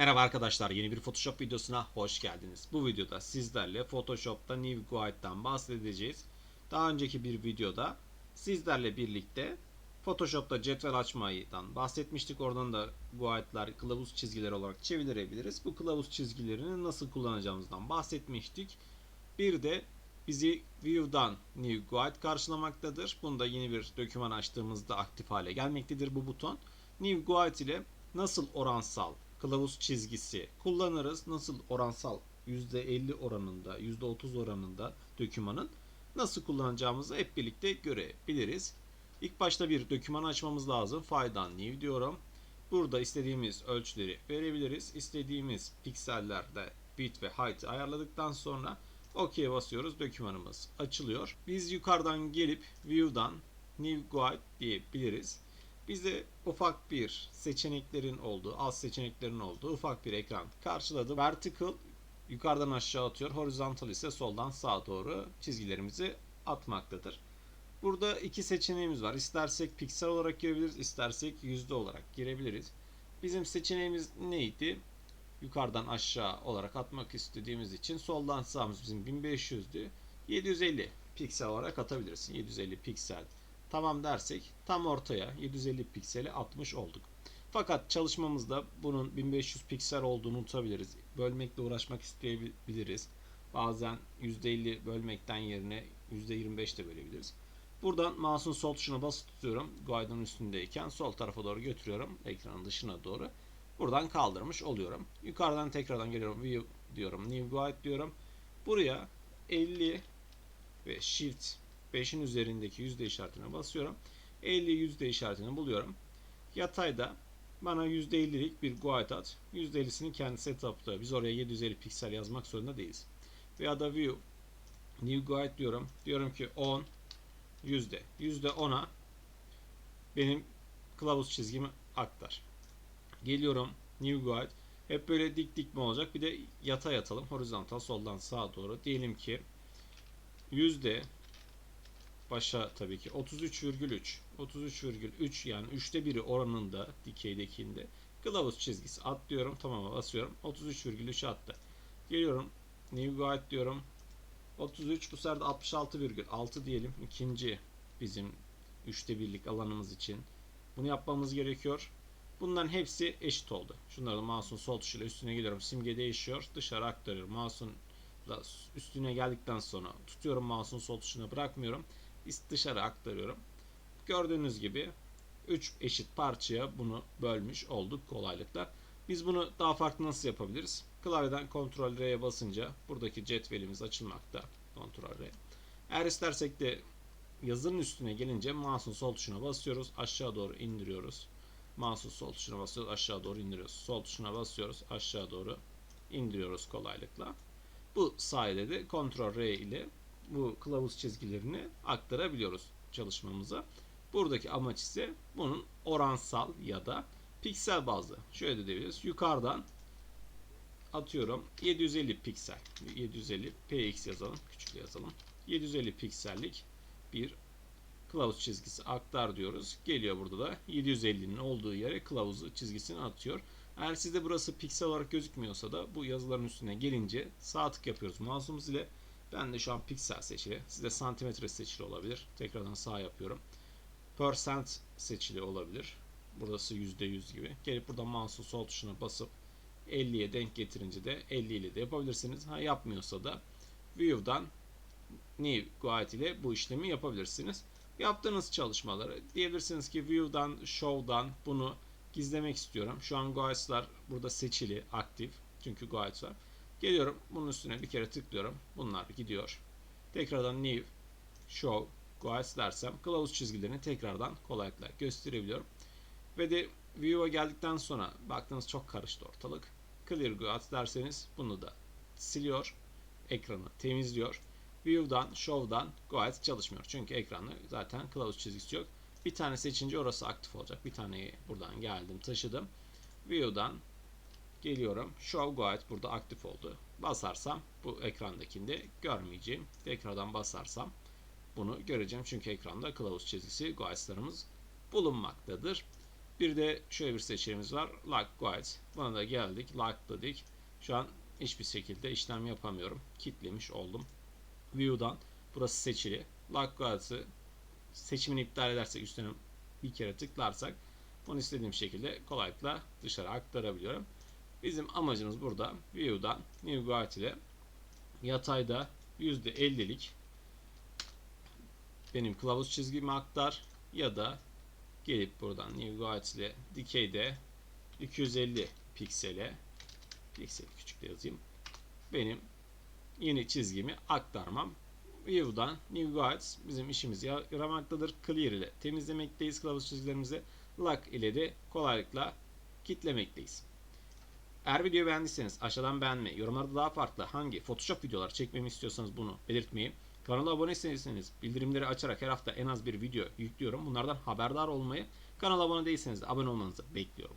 Merhaba arkadaşlar, yeni bir Photoshop videosuna hoş geldiniz. Bu videoda sizlerle Photoshop'ta New Guide'dan bahsedeceğiz. Daha önceki bir videoda sizlerle birlikte Photoshop'ta cetvel açmaydan bahsetmiştik. Oradan da guide'lar, kılavuz çizgileri olarak çevirebiliriz. Bu kılavuz çizgilerini nasıl kullanacağımızdan bahsetmiştik. Bir de bizi View'dan New Guide karşılamaktadır. Bunda yeni bir doküman açtığımızda aktif hale gelmektedir bu buton. New Guide ile nasıl oransal kılavuz çizgisi kullanırız. Nasıl oransal %50 oranında, %30 oranında dokümanın nasıl kullanacağımızı hep birlikte görebiliriz. İlk başta bir doküman açmamız lazım. File'dan New diyorum. Burada istediğimiz ölçüleri verebiliriz. İstediğimiz piksellerde width ve height ayarladıktan sonra OK'ye basıyoruz. Dokümanımız açılıyor. Biz yukarıdan gelip View'dan New Guide diyebiliriz. Bize ufak bir seçeneklerin olduğu, az seçeneklerin olduğu ufak bir ekran karşıladı. Vertical yukarıdan aşağı atıyor. Horizontal ise soldan sağa doğru çizgilerimizi atmaktadır. Burada iki seçeneğimiz var. İstersek piksel olarak girebiliriz, istersek yüzde olarak girebiliriz. Bizim seçeneğimiz neydi? Yukarıdan aşağı olarak atmak istediğimiz için soldan sağımız bizim 1500'dü. 750 piksel olarak atabilirsin. 750 piksel tamam dersek tam ortaya 750 pikseli atmış olduk. Fakat çalışmamızda bunun 1500 piksel olduğunu unutabiliriz. Bölmekle uğraşmak isteyebiliriz. Bazen %50 bölmekten yerine %25 de bölebiliriz. Buradan mouse'un sol tuşuna basıp tutuyorum. Guide'ın üstündeyken sol tarafa doğru götürüyorum. Ekranın dışına doğru. Buradan kaldırmış oluyorum. Yukarıdan tekrardan geliyorum. View diyorum. New Guide diyorum. Buraya 50 ve Shift 5'in üzerindeki yüzde işaretine basıyorum. 50 yüzde işaretini buluyorum. Yatayda bana %50'lik bir guide at. %50'sini kendi setup'ta. Biz oraya 750 piksel yazmak zorunda değiliz. Veya da view new guide diyorum. Diyorum ki 10 yüzde. Yüzde 10'a benim kılavuz çizgimi aktar. Geliyorum new guide. Hep böyle dik dik mi olacak? Bir de yatay atalım. Horizontal soldan sağa doğru. Diyelim ki yüzde başa tabii ki. 33,3 33,3 yani 3'te biri oranında dikeydekinde kılavuz çizgisi atlıyorum tamama basıyorum. 33,3 attı. Geliyorum new guide diyorum. 33 bu sefer de 66,6 diyelim. İkinci bizim 3'te birlik alanımız için bunu yapmamız gerekiyor. Bunların hepsi eşit oldu. Şunları da mouse'un sol tuşuyla üstüne geliyorum. Simge değişiyor. Dışarı aktarıyorum. Mouse'un üstüne geldikten sonra tutuyorum. Mouse'un sol tuşuna bırakmıyorum dışarı aktarıyorum. Gördüğünüz gibi 3 eşit parçaya bunu bölmüş olduk kolaylıkla. Biz bunu daha farklı nasıl yapabiliriz? Klavyeden Ctrl R'ye basınca buradaki cetvelimiz açılmakta. Ctrl R. Eğer istersek de yazının üstüne gelince mouse'un sol tuşuna basıyoruz. Aşağı doğru indiriyoruz. Mouse'un sol tuşuna basıyoruz. Aşağı doğru indiriyoruz. Sol tuşuna basıyoruz. Aşağı doğru indiriyoruz kolaylıkla. Bu sayede de Ctrl R ile bu kılavuz çizgilerini aktarabiliyoruz çalışmamıza. Buradaki amaç ise bunun oransal ya da piksel bazlı. Şöyle de diyebiliriz. Yukarıdan atıyorum 750 piksel. 750 px yazalım. Küçük yazalım. 750 piksellik bir kılavuz çizgisi aktar diyoruz. Geliyor burada da 750'nin olduğu yere kılavuzu çizgisini atıyor. Eğer sizde burası piksel olarak gözükmüyorsa da bu yazıların üstüne gelince sağ tık yapıyoruz mouse'umuz ile ben de şu an piksel seçili. Sizde santimetre seçili olabilir. Tekrardan sağ yapıyorum. Percent seçili olabilir. Burası %100 gibi. Gelip burada mouse'un sol tuşuna basıp 50'ye denk getirince de 50 ile de yapabilirsiniz. Ha yapmıyorsa da View'dan New Guide ile bu işlemi yapabilirsiniz. Yaptığınız çalışmaları diyebilirsiniz ki View'dan, Show'dan bunu gizlemek istiyorum. Şu an Guides'lar burada seçili, aktif. Çünkü Guides var. Geliyorum bunun üstüne bir kere tıklıyorum. Bunlar gidiyor. Tekrardan new show guides dersem kılavuz çizgilerini tekrardan kolaylıkla gösterebiliyorum. Ve de view'a geldikten sonra baktığınız çok karıştı ortalık. Clear guides derseniz bunu da siliyor. Ekranı temizliyor. View'dan, Show'dan guides çalışmıyor. Çünkü ekranda zaten kılavuz çizgisi yok. Bir tane seçince orası aktif olacak. Bir taneyi buradan geldim taşıdım. View'dan Geliyorum. Show Guide burada aktif oldu. Basarsam bu ekrandakinde görmeyeceğim. Tekrardan basarsam bunu göreceğim. Çünkü ekranda kılavuz çizgisi guides'larımız bulunmaktadır. Bir de şöyle bir seçeneğimiz var. Lock Guide. Buna da geldik. Lock dedik. Şu an hiçbir şekilde işlem yapamıyorum. Kitlemiş oldum. View'dan burası seçili. Lock Guide'ı seçimini iptal edersek üstüne bir kere tıklarsak bunu istediğim şekilde kolaylıkla dışarı aktarabiliyorum. Bizim amacımız burada View'dan New Guide ile yatayda %50'lik benim kılavuz çizgimi aktar ya da gelip buradan New Guide ile dikeyde 250 piksele piksel küçük yazayım benim yeni çizgimi aktarmam View'dan New Guides bizim işimizi yaramaktadır. Clear ile temizlemekteyiz kılavuz çizgilerimizi. Lock ile de kolaylıkla kitlemekteyiz. Eğer videoyu beğendiyseniz aşağıdan beğenmeyi, yorumlarda daha farklı hangi Photoshop videolar çekmemi istiyorsanız bunu belirtmeyi, kanala abone değilseniz bildirimleri açarak her hafta en az bir video yüklüyorum. Bunlardan haberdar olmayı, kanala abone değilseniz de abone olmanızı bekliyorum.